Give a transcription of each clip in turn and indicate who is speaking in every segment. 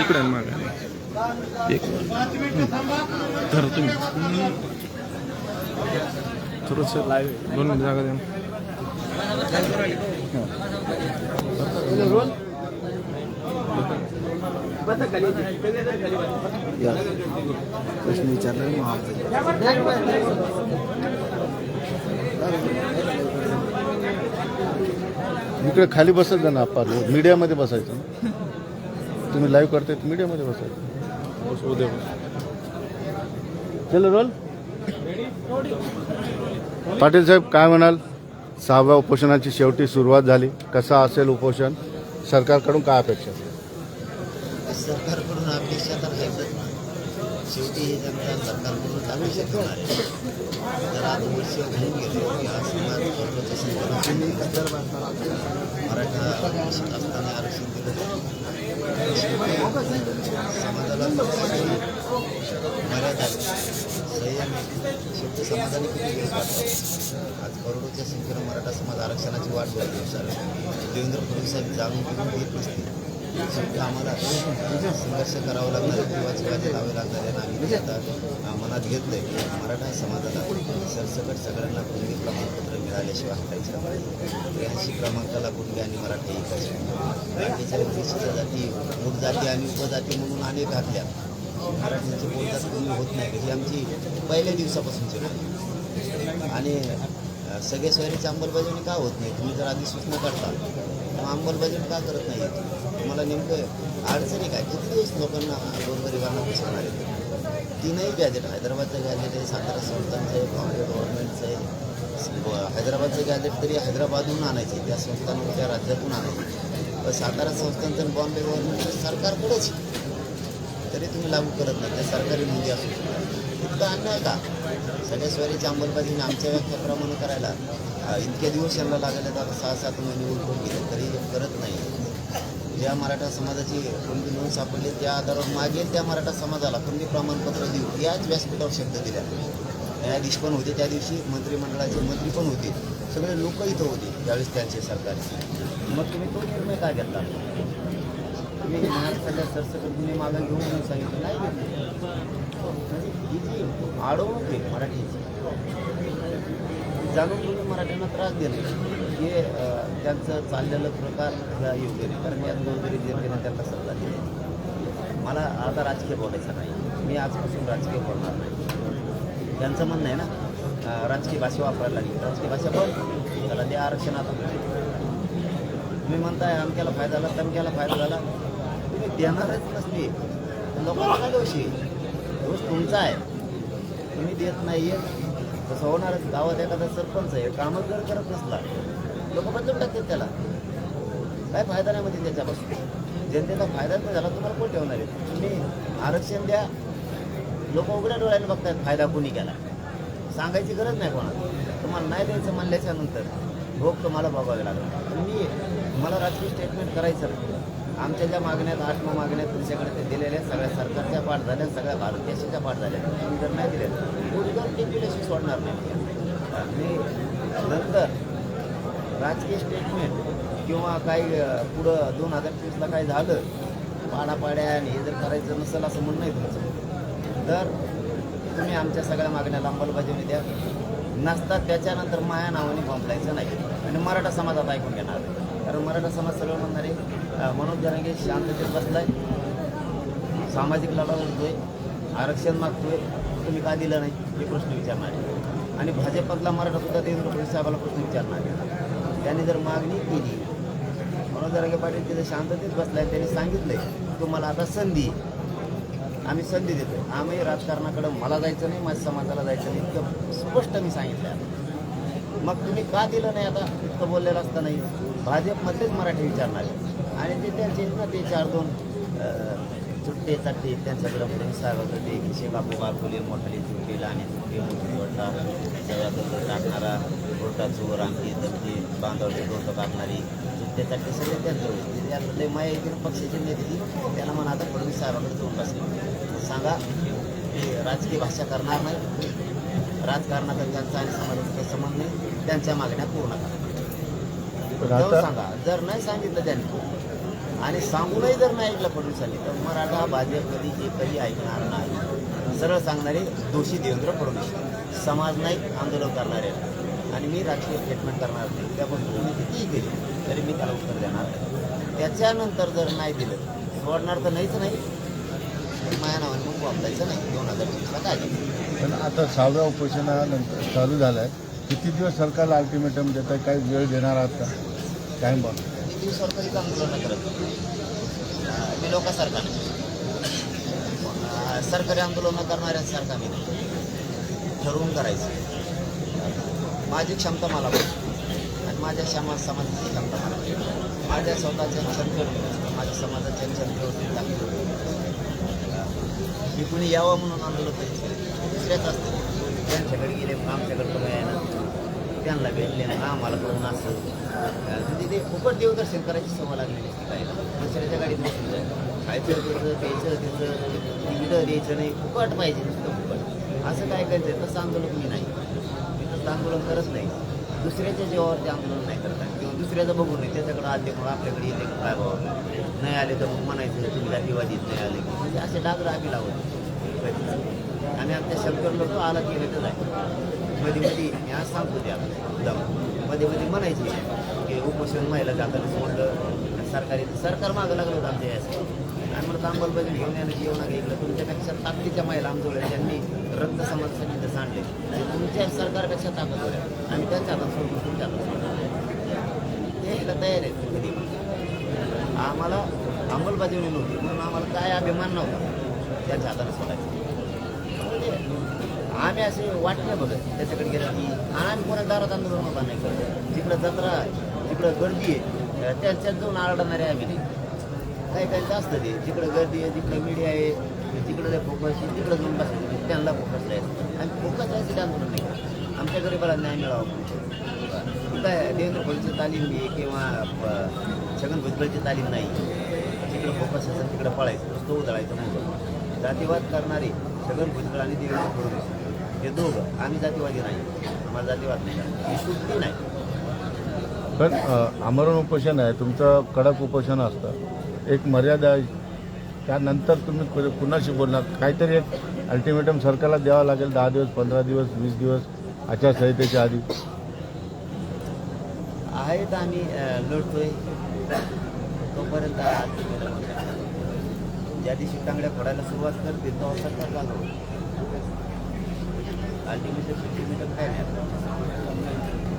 Speaker 1: इकडे माग एक धर तुम्ही थोडस दोन मिनिट। जागा द्या
Speaker 2: प्रश्न विचारला इकडे खाली बसत जा ना आपण मीडियामध्ये बसायचं. तुम्ही लाईव्ह करताय मीडियामध्ये बसायचं.
Speaker 1: उद्या
Speaker 2: चलो रोल. पाटील साहेब काय म्हणाल? सहाव्या उपोषणाची शेवटी सुरुवात झाली. कसा असेल उपोषण? सरकारकडून काय अपेक्षा?
Speaker 3: सरकारकडून अपेक्षा तर आहेतच ना शेवटी हे जनता सरकारकडून अपेक्षा करणार आहे. जर आज वर्ष होऊन गेले की आज समाज मराठा असताना आरक्षण दिलं. समाजाला मर्यादा संयम शेवटी समाजाने किती दिवस वाट आज करोडोच्या संख्येनं मराठा समाज आरक्षणाची वाट बघत दिवसाला देवेंद्र फडणवीस साहेब जाणून घेऊन घेत नसतील. शेवटी आम्हाला संघर्ष करावं लागणार किंवा जीवाचे लावे लागणार आहे. आणि आम्ही आता अं, घेतलं आहे की मराठा समाजाला सरसकट सगळ्यांना कुणबी प्रमाणपत्र मिळाल्याशिवाय हटायचं त्र्याऐंशी क्रमांकाला कुणबी आणि मराठा ऐकायचे बाकीच्या विशिष्ट जाती मूळ जाती आणि उपजाती म्हणून अनेक घातल्या मराठीचे बोलतात कमी होत नाही. ही आमची पहिल्या दिवसापासूनची मागणी आणि सगळे सोयरीची अंमलबजावणी का होत नाही? तुम्ही जर आधी सूचना करता तर अंमलबजावणी का करत नाही तुम्हाला नेमकं अडचणी काय? किती दिवस लोकांना गोरगरिबांना पुसणार आहे तीनही गॅजेट हैदराबादचं गॅजेट आहे सातारा संस्थांचं आहे बॉम्बे गव्हर्नमेंटचं आहे. हैदराबादचं गॅजेट तरी हैदराबादहून आणायचे त्या संस्थांना त्या राज्यातून आणायचे पण सातारा संस्थांचं आणि बॉम्बे गव्हर्नमेंटचं सरकारकडेच तरी तुम्ही लागू करत नाही. त्या सरकारी नोंदी असू इतकं अन्याय का? सगळ्या स्वारीची अंमलबजावणी आमच्या व्याख्याप्रमाणे करायला इतके दिवस यांना लागले आता सहा सात महिने उलटून गेले तरी करत नाही. ज्या मराठा समाजाची कोणती नोंद सापडली त्या आधारावर मागेल त्या मराठा समाजाला कोणती प्रमाणपत्र देऊ याच व्यासपीठावर शब्द दिल्या. न्यायाधीश पण होते त्या दिवशी मंत्रिमंडळाचे मंत्री पण होते. सगळे लोक इथं होते त्यावेळेस त्यांचे सरकारचे मग तुम्ही तो निर्णय काय घेतला? तुम्ही महाराष्ट्राच्या सरसकट गुन्हे मागं घेऊन म्हणून सांगितलं नाही म्हणजे आडवणूक आहे मराठीची जाणून तुम्ही मराठ्यांना त्रास देणे हे त्यांचं चाललेलं प्रकार योग्य नाही कारण या चौधरी जनतेने त्यांना सल्ला दिली मला आता राजकीय बोलायचं नाही. मी आजपासून राजकीय बोलणार नाही. त्यांचं म्हणणं आहे ना राजकीय भाषा वापरायला लागली. राजकीय भाषा पण त्याला ते आरक्षण आता तुम्ही म्हणताय अमक्याला फायदा झाला तमक्याला फायदा झाला. तुम्ही देणारच नसते. लोकांना काय दोषी दोष तुमचा आहे. तुम्ही देत नाही आहे तसं होणारच. गावात एखादा सरपंच आहे कामच जर करत नसला लोक बदलून टाकतात त्याला. काय फायदा नाही म्हणजे त्याच्यापासून? जनतेचा फायदाच नाही झाला तुम्हाला कोण ठेवणार आहे? तुम्ही आरक्षण द्या. लोक उघड्या डोळ्याने बघतात फायदा कोणी केला. सांगायची गरज नाही कोणाला. तुम्हाला नाही द्यायचं म्हणल्याच्या नंतर भोग तुम्हाला बघावे लागला. तुम्ही मला राजकीय स्टेटमेंट करायचं आमच्या ज्या मागण्यात आठ नऊ मागण्यात तुमच्याकडे ते दिलेल्या सगळ्या सरकारच्या पाठ झाल्या सगळ्या भारत देशाच्या पाठ झाल्या. तुम्ही जर नाही दिल्या पुढे जाऊन ते सोडणार नाही. मी नंतर राजकीय स्टेटमेंट किंवा काही पुढं दोन हजार तीसला काय झालं पाडापाड्या आणि हे जर करायचं नसेल असं म्हणणं आहे तुमचं तर तुम्ही आमच्या सगळ्या मागण्याला अंमलबजावणी द्या. नसतात त्याच्यानंतर माया नावाने बोंबलायचं नाही. आणि मराठा समाजात ऐकून घेणार कारण मराठा समाज सगळं म्हणणार आहे मनोज जरांगे शांततेत बसलाय. सामाजिक लढा होतोय आरक्षण मागतोय. तुम्ही का दिलं नाही? हे प्रश्न विचारणार आहे. आणि भाजपमधला मराठा सुद्धा देवेंद्र फडणवीस साहेबाला प्रश्न विचारणार आहे. त्यांनी जर मागणी केली म्हणून जरांगे पाटील तिथे शांततेत बसलाय त्यांनी सांगितलंय तुम्हाला आता संधी आम्ही संधी देतो आम्ही राजकारणाकडं मला जायचं नाही माझ्या समाजाला जायचं नाही इतकं स्पष्ट मी सांगितलं आहे. मग तुम्ही का दिलं नाही आता? इतकं बोललेलं असतं नाही भाजपमधलेच मराठी विचारणार आणि ते त्यांचे ना ते चार दोन चाट्टे त्यांच्याकडं फडणवीस साहेब होतं किशे बापू बापुले मोठाले चुट्टे लहाने चुट्टे मोठी वडला सगळा दंड टाकणारा कोर्टा चोर आमची दमची बांधवचे डोकं कापणारी त्यासाठी ते सगळे त्यांचं होईल त्याला लय माया ना पक्षाचे नेते ती, त्याला म्हणा आता फडणवीस साहेबाकडे जाऊन बसले. सांगा राजकीय भाषा करणार नाही. राजकारणाचा त्यांचा आणि समाजाचा संबंध नाही. त्यांच्या मागण्या पूर्ण करा. सांगा. जर नाही सांगितलं त्यांनी आणि सांगूनही जर नाही ऐकलं फडणवीसांनी तर मराठा भाजप कधी जे कधी ऐकणार नाही. सरळ सांगणारे दोषी देवेंद्र फडणवीस. समाज नाही आंदोलन करणारे. आणि मी राजकीय स्टेटमेंट करणार नाही. त्यापासून तुम्ही कितीही केली तरी मी त्याला उत्तर देणार नाही. त्याच्यानंतर जर नाही दिलं सोडणार तर नाहीच नाही. माझ्या नावाने मग वापरायचं नाही. दोन हजार वीसला काय
Speaker 2: पण आता सहाव्या उपोषणानंतर चालू झालं आहे किती दिवस सरकारला अल्टिमेटम देत आहे काही वेळ देणार आहात का? काय बघ
Speaker 3: किती दिवस सरकारी आंदोलन करत. मी लोकांसारखा नाही. सरकारी आंदोलनं करणाऱ्यांसारखा मी नाही. ठरवून करायचं. माझी क्षमता मला पाहिजे आणि माझ्या समाज समाजाची क्षमता मला माझ्या स्वतःच्या क्षमतेवर माझ्या समाजाच्या क्षमतेवरती टाकली मी कुणी यावं म्हणून आंदोलन करीत दुसऱ्याच असते त्यांच्याकडे गेले आमच्याकडे बघायला त्यांना भेटले आम्हाला करून असं. म्हणजे ते फुकट देवदर्शन करायची सवय लागलेली असते काय दुसऱ्याच्या गाडीत बसून जायचं. खायचं त्याचं प्यायचं त्याचं तिकडं द्यायचं नाही फुकट पाहिजे नुसतं फुकट. असं काय करायचं तसं आंदोलन मी नाही. मी तसं आंदोलन करत नाही. दुसऱ्याच्या जीवावरती आंदोलन नाही करत. किंवा दुसऱ्याचं बघून नाही. त्याच्याकडे आले म्हणून आपल्याकडे येते काय बाबा नाही आले तर मग म्हणायचं तुम्ही जातीवादीत नाही आले. की म्हणजे असे डाग आम्ही लावत. आम्ही आमच्या शब्दावर लोक आला की भेटत आहे. मध्ये मध्ये मी आज सांगतो ते आता मध्ये मध्ये म्हणायचे की उपोषण महिला जाताना म्हटलं सरकारी सरकार मागं लागलं होतं आमच्या यासाठी आणि म्हणत अंमलबजावणी घेऊन यानं जेवणा घेतलं तुमच्यापेक्षा ताकदीच्या महिला आमच्याकडे त्यांनी रक्त समाजासाठी इथं सांडले. आणि तुमच्या सरकारपेक्षा ताकद होत्या आम्ही त्यांच्या हातात सोडून तुमच्या हातात सोडलं ते यायला तयार आहेत. कधी आम्हाला अंमलबजावणी नव्हती. म्हणून आम्हाला काय अभिमान नव्हता. त्यांच्या हाताने सोडायचं. म्हणजे आम्ही असे वाट नाही बघत. त्याच्याकडे गेलं की आम्ही कोणा दारात आंदोलन उभा नाही करत. जिकडं जत्रा जिकडं गर्दी आहे त्यांच्यात जाऊन आरडणारे आम्ही ते काही काही असतं ते. जिकडं गर्दी आहे तिकडं मीडिया आहे तिकडं फोकस आहे तिकडं जाऊन बसायचं त्यांना फोकस राहायचं आणि फोकस राहायचं आंदोलन नाही आमच्या गरीबाला न्याय मिळावा काय देवेंद्र फडणवीसची तालीम घे किंवा छगन भुजबळची तालीम नाही. जिकडं फोकस असेल तिकडं पळायचं तो उधळायचं म्हणून. जातीवाद करणारे छगन भुजबळ आणि देवेंद्र फडणवीस हे दोघं आम्ही जातीवादी नाही. आम्हाला जातीवाद नाही. सुट्टी नाही.
Speaker 2: पण अ, आमरण उपोषण आहे तुमचं कडक उपोषण असतं. एक मर्यादा आहे. त्यानंतर तुम्ही कु- कुणाशी बोलणार? काहीतरी एक अल्टिमेटम सरकारला द्यावं लागेल दहा दिवस पंधरा दिवस वीस दिवस आचारसंहितेच्या आधी.
Speaker 3: आहेत आम्ही अ, लढतोय. तोपर्यंत आज ज्या दिवशी तांगड्या फोडायला सुरुवात करते तेव्हा सरकार लागू अल्टिमेटम अल्टिमेटम काय नाही.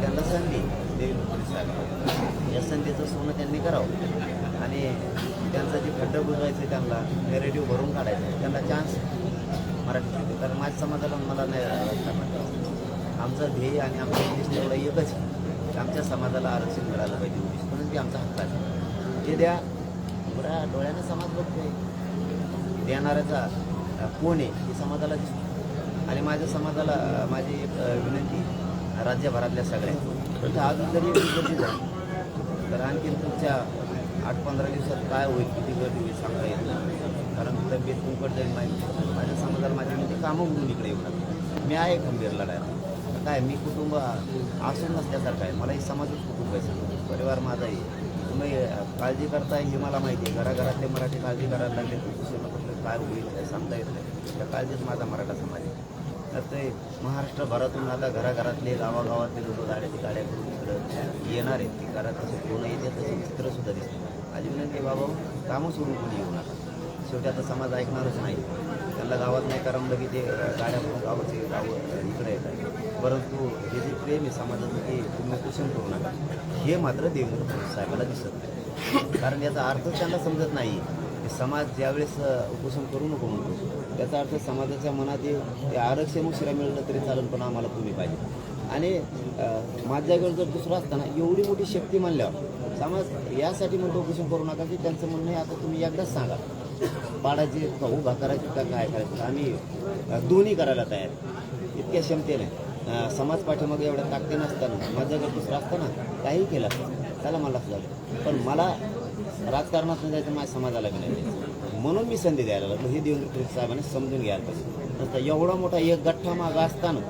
Speaker 3: त्यांना संधी देईल फडणवीस या संधीचं सोनं त्यांनी करावं. आणि त्यांचं जे खड्डं बुजवायचं त्यांना नेरेटिव्ह भरून काढायचं त्यांना चान्स मराठी तर माझ्या समाजाला मला नाही राजकारणात आमचं ध्येय आणि आमचं उद्दिष्ट एवढं एकच आमच्या समाजाला आरक्षण मिळालं पाहिजे. उद्दिष्ट म्हणून ते आमचा हक्क आहे. ते द्या पुरा डोळ्यानं समाज बघतोय. देणाऱ्याचा कोण आहे हे समाजाला दिसतं. आणि माझ्या समाजाला माझी एक विनंती राज्यभरातल्या सगळ्या तर अजून जरी एवढी गर्दी झाली तर आणखीन तुमच्या आठ पंधरा दिवसात काय होईल किती गर्दी होईल सांगता येत नाही. कारण तब्येत कुंकट जाईल माहिती माझ्या समाजाला माझी विनंती कामं म्हणून इकडे येऊ लागतात मी आहे खंबीर लढायला. काय मी कुटुंब असून नसल्यासारखं आहे. मला हे समाजच कुटुंब आहे सगळं. परिवार माझा आहे. तुम्ही काळजी करताय हे मला माहिती आहे. घराघरातले मराठी काळजी करायला लागले तर काय होईल काय सांगता येत नाही. त्या काळजीत माझा मराठा समाज आहे. तर ते महाराष्ट्रभरातून आता घराघरातले गावागावातले लोक गाड्याची गाड्या करून इकडं येणार आहेत. ती कारण तसे कोण येते तसे चित्रसुद्धा दिसते माझी विनंती बाबा कामं सोडून कोणी येऊ नका. शेवटी आता समाज ऐकणारच नाही. त्यांना गावात नाही करमलं म्हणजे की ते गाड्या करून गावाचे गावं इकडे येतात. परंतु हे जे प्रेम आहे समाजाचं ते तुम्ही उपोषण करू नका. हे मात्र देवेंद्र फडणवीस साहेबाला दिसत नाही. कारण याचा अर्थ त्यांना समजत नाही की समाज ज्यावेळेस उपोषण करू नको म्हणतो त्याचा अर्थ समाजाच्या मनात ते आरक्षण उशिरा मिळलं तरी चालेल पण आम्हाला तुम्ही पाहिजे. आणि माझ्याकडे जर दुसरं असताना एवढी मोठी शक्ती म्हणल्यावर समाज यासाठी म्हणतो उपोषण करू नका की त्यांचं म्हणणं आहे आता तुम्ही एकदाच सांगा. पाडायचे का उभा करायचे का काय करायचं आम्ही दोन्ही करायला तयार. इतक्या क्षमतेने. समाज पाठीमागे एवढ्या ताकदी नसताना माझ्याकडे दुसरं असताना काही केलं असतं त्याला मला लक्षात पण मला राजकारणात म्हणजे नाही जायचं माझ्या समाजाला बी नाही जायचं म्हणून मी संधी द्यायला लागलो. हे देवेंद्र फडणवीस साहेबांनी समजून घ्यायला पाहिजे. नसता एवढा मोठा एक गठ्ठा मागं असताना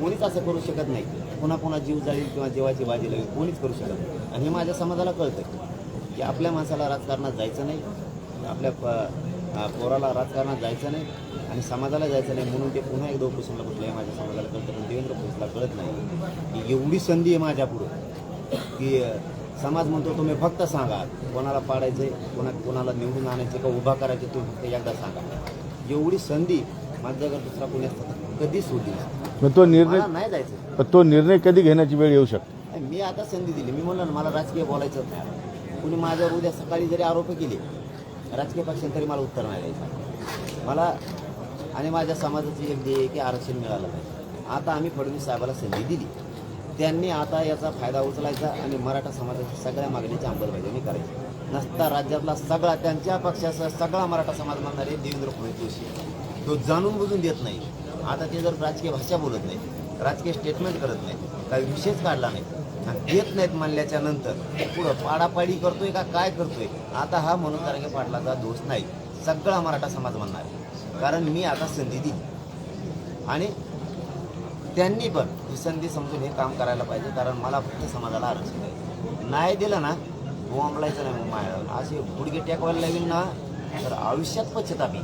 Speaker 3: कोणीच असं करू शकत नाही. पुन्हा पुन्हा जीव जाईल किंवा जीवाची बाजी लागेल कोणीच करू शकत नाही. आणि हे माझ्या समाजाला कळतं की आपल्या माणसाला राजकारणात जायचं नाही. आपल्या प- पोराला राजकारणात जायचं नाही आणि समाजाला जायचं नाही म्हणून ते पुन्हा एकदा उपोषणला बसले. आहे माझ्या समाजाला कळतं. पण देवेंद्र फडणवीसला कळत नाही की एवढी संधी आहे माझ्यापुढं की समाज म्हणतो तुम्ही फक्त सांगा कोणाला पाडायचं कोणा कोणाला निवडून आणायचे का उभा करायचे तुम्ही फक्त एकदा सांगा. एवढी संधी माझ्या जगात दुसरा कोणी असतं कधी सोडली.
Speaker 2: मग तो निर्णय
Speaker 3: मला नाही जायचं.
Speaker 2: पण तो निर्णय कधी घेण्याची वेळ येऊ शकते?
Speaker 3: नाही, मी आता संधी दिली. मी म्हणलं ना मला राजकीय बोलायचंच नाही. कुणी माझ्यावर उद्या सकाळी जरी आरोप केले राजकीय पक्षांनी तरी मला उत्तर नाही द्यायचं. मला आणि माझ्या समाजाची एक ध्येय आहे की आरक्षण मिळालं पाहिजे. आता आम्ही फडणवीस साहेबाला संधी दिली. त्यांनी आता याचा फायदा उचलायचा आणि मराठा समाजाच्या सगळ्या मागणीची अंमलबजावणी करायची. नसता राज्यातला सगळा त्यांच्या पक्षाचा सगळा मराठा समाज म्हणणारे देवेंद्र फडणवीस जोशी. तो जाणून बुजून देत नाही. आता ते जर राजकीय भाषा बोलत नाही राजकीय स्टेटमेंट करत नाही काही विषयच काढला नाही आणि देत नाहीत म्हणल्याच्या नंतर पुढं पाडापाडी करतोय का काय करतोय? आता हा म्हणून कारंगे पाटलाचा दोष नाही. सगळा मराठा समाज म्हणणार आहे. कारण मी आता संधी दिली. आणि त्यांनी पण ही संधी समजून हे काम करायला पाहिजे कारण मला फक्त समाजाला आरक्षण आहे. नाही दिलं ना बोंबलायचं नाही मग माया असे गुडघे टेकवायला लागेल ना तर आयुष्यात पश्चाताप